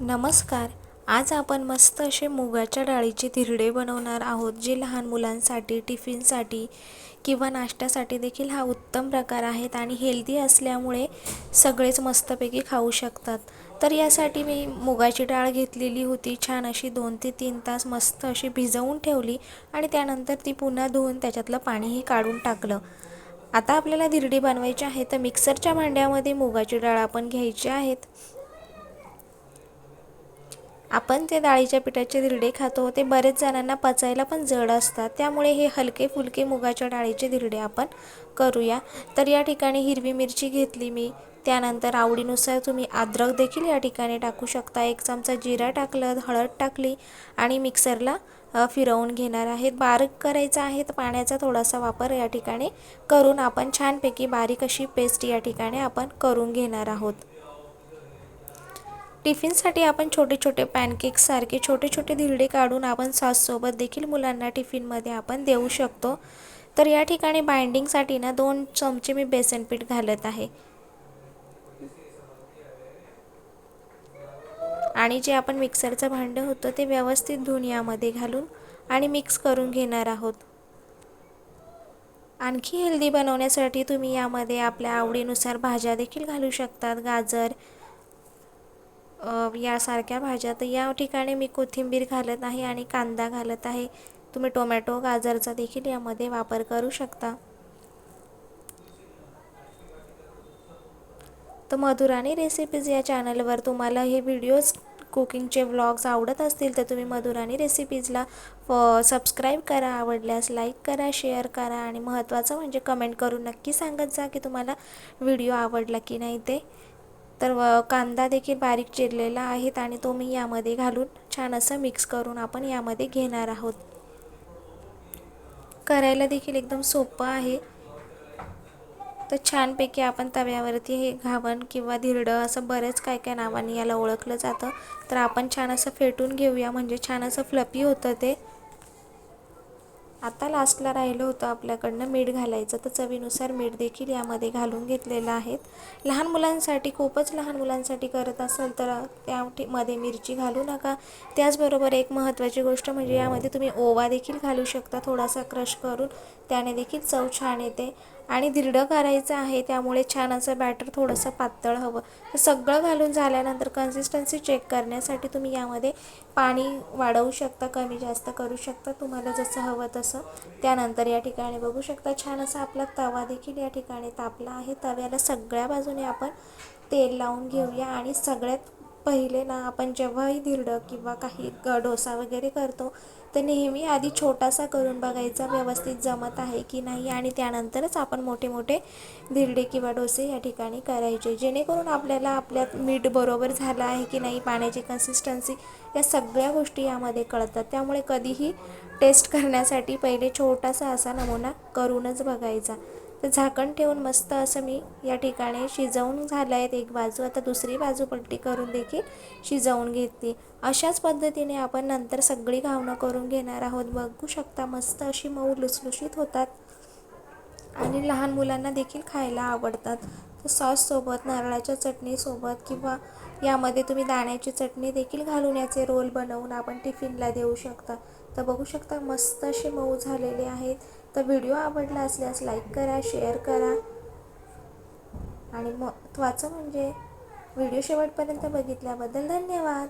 नमस्कार. आज आपण मस्त असे मुगाच्या डाळीचे धिरडे बनवणार आहोत जे लहान मुलांसाठी टिफिनसाठी किंवा नाश्त्यासाठी देखील हा उत्तम प्रकार आहेत आणि हेल्दी असल्यामुळे सगळेच मस्तपैकी खाऊ शकतात. तर यासाठी मी मुगाची डाळ घेतलेली होती. छान अशी दोन ते तीन तास मस्त अशी भिजवून ठेवली आणि त्यानंतर ती पुन्हा धुवून त्याच्यातलं पाणीही काढून टाकलं. आता आपल्याला धिरडी बनवायची आहे तर मिक्सरच्या भांड्यामध्ये मुगाची डाळ आपण घ्यायची आहेत. आपण ते डाळीच्या पिठाचे धिरडे खातो ते बरेच जणांना पचायला पण जड असतात. त्यामुळे हे हलके फुलके मुगाच्या डाळीचे धिरडे आपण करूया. तर या ठिकाणी हिरवी मिरची घेतली मी. त्यानंतर आवडीनुसार तुम्ही अद्रक देखील या ठिकाणी टाकू शकता. एक चमचा जिरा टाकलं हळद टाकली आणि मिक्सरला फिरवून घेणार आहेत. बारीक करायचं आहे तर पाण्याचा थोडासा वापर या ठिकाणी करून आपण छानपैकी बारीक अशी पेस्ट या ठिकाणी आपण करून घेणार आहोत. टिफिनसाठी आपण छोटे छोटे पॅनकेक्ससारखे छोटे छोटे धिरडे काढून आपण सॉससोबत देखील मुलांना टिफिनमध्ये आपण देऊ शकतो. तर या ठिकाणी बाइंडिंगसाठी ना दोन चमचे मी बेसन पीठ घालत आहे. आणि जे आपण मिक्सरचं भांडं होतं ते व्यवस्थित धुवून यामध्ये घालून आणि मिक्स करून घेणार आहोत. आणखी हेल्दी बनवण्यासाठी तुम्ही यामध्ये आपल्या आवडीनुसार भाज्या देखील घालू शकतात. गाजर यासारख्या भाज्या. तर या ठिकाणी मी कोथिंबीर घालत आहे आणि कांदा घालत आहे. तुम्ही टोमॅटो गाजरचा देखील यामध्ये वापर करू शकता. तर मधुराणी रेसिपीज या चॅनलवर तुम्हाला हे व्हिडिओज कुकिंगचे व्लॉग्स आवडत असतील तर तुम्ही मधुराणी रेसिपीजला सबस्क्राईब करा आवडल्यास लाईक करा शेअर करा आणि महत्त्वाचं म्हणजे कमेंट करून नक्की सांगत जा की तुम्हाला व्हिडिओ आवडला की नाही ते. तर कांदा देखील बारीक चिरलेला आहेत आणि तो मी यामध्ये घालून छान असं मिक्स करून आपण यामध्ये घेणार आहोत. करायला देखील एकदम सोपं आहे. तर छानपैकी आपण तव्यावरती हे घावण किंवा धिरडं असं बरेच काय काय नावाने याला ओळखलं जातं. तर आपण छान असं फेटून घेऊया म्हणजे छान असं फ्लपी होतं ते. आता लास्टला राहिलं होतं आपल्याकडनं मीठ घालायचं. तर चवीनुसार मीठ देखील यामध्ये घालून घेतलेलं आहेत. लहान मुलांसाठी खूपच लहान मुलांसाठी करत असाल तर त्यामध्ये मिरची घालू नका. त्याचबरोबर एक महत्त्वाची गोष्ट म्हणजे यामध्ये तुम्ही ओवा देखील घालू शकता. थोडासा क्रश करून त्याने देखील चव छान येते. आणि धिरडं करायचं आहे त्यामुळे छान असं बॅटर थोडंसं पातळ हवं. तर सगळं घालून झाल्यानंतर कन्सिस्टन्सी चेक करण्यासाठी तुम्ही यामध्ये पाणी वाढवू शकता कमी जास्त करू शकता तुम्हाला जसं हवं तसं. त्यानंतर या ठिकाणी बघू शकता छान असा आपला तवा देखील या ठिकाणी तापला आहे. तव्याला सगळ्या बाजूने आपण तेल लावून घेऊया आणि सगळ्यात पहिले ना आपण जेव्हाही धिरडं किंवा काही डोसा वगैरे करतो तर नेहमी आधी छोटासा करून बघायचा व्यवस्थित जमत आहे की नाही आणि त्यानंतरच आपण मोठे मोठे धिरडे किंवा डोसे या ठिकाणी करायचे. जेणेकरून आपल्याला आपल्यात मीठ बरोबर झालं आहे की नाही पाण्याची कन्सिस्टन्सी या सगळ्या गोष्टी यामध्ये कळतात. त्यामुळे कधीही टेस्ट करण्यासाठी पहिले छोटासा असा नमुना करूनच बघायचा. तर झाकण ठेवून मस्त असं मी या ठिकाणी शिजवून झालं आहेत एक बाजू. आता दुसरी बाजू पलटी करून देखील शिजवून घेतली. अशाच पद्धतीने आपण नंतर सगळी घावणं करून घेणार आहोत. बघू शकता मस्त अशी मऊ लुसलुशीत होतात. आणि लहान मुलांना देखील खायला आवडतात. तर सॉससोबत नारळाच्या चटणीसोबत किंवा यामध्ये तुम्ही दाण्याची चटणी देखील घालून याचे रोल बनवून आपण टिफिनला देऊ शकता. तर बघू शकता मस्त असे मऊ झालेले आहेत. तर व्हिडिओ आवडला असल्यास लाईक करा शेअर करा. आणि महत्त्वाचं म्हणजे व्हिडिओ शेवटपर्यंत बघितल्याबद्दल धन्यवाद.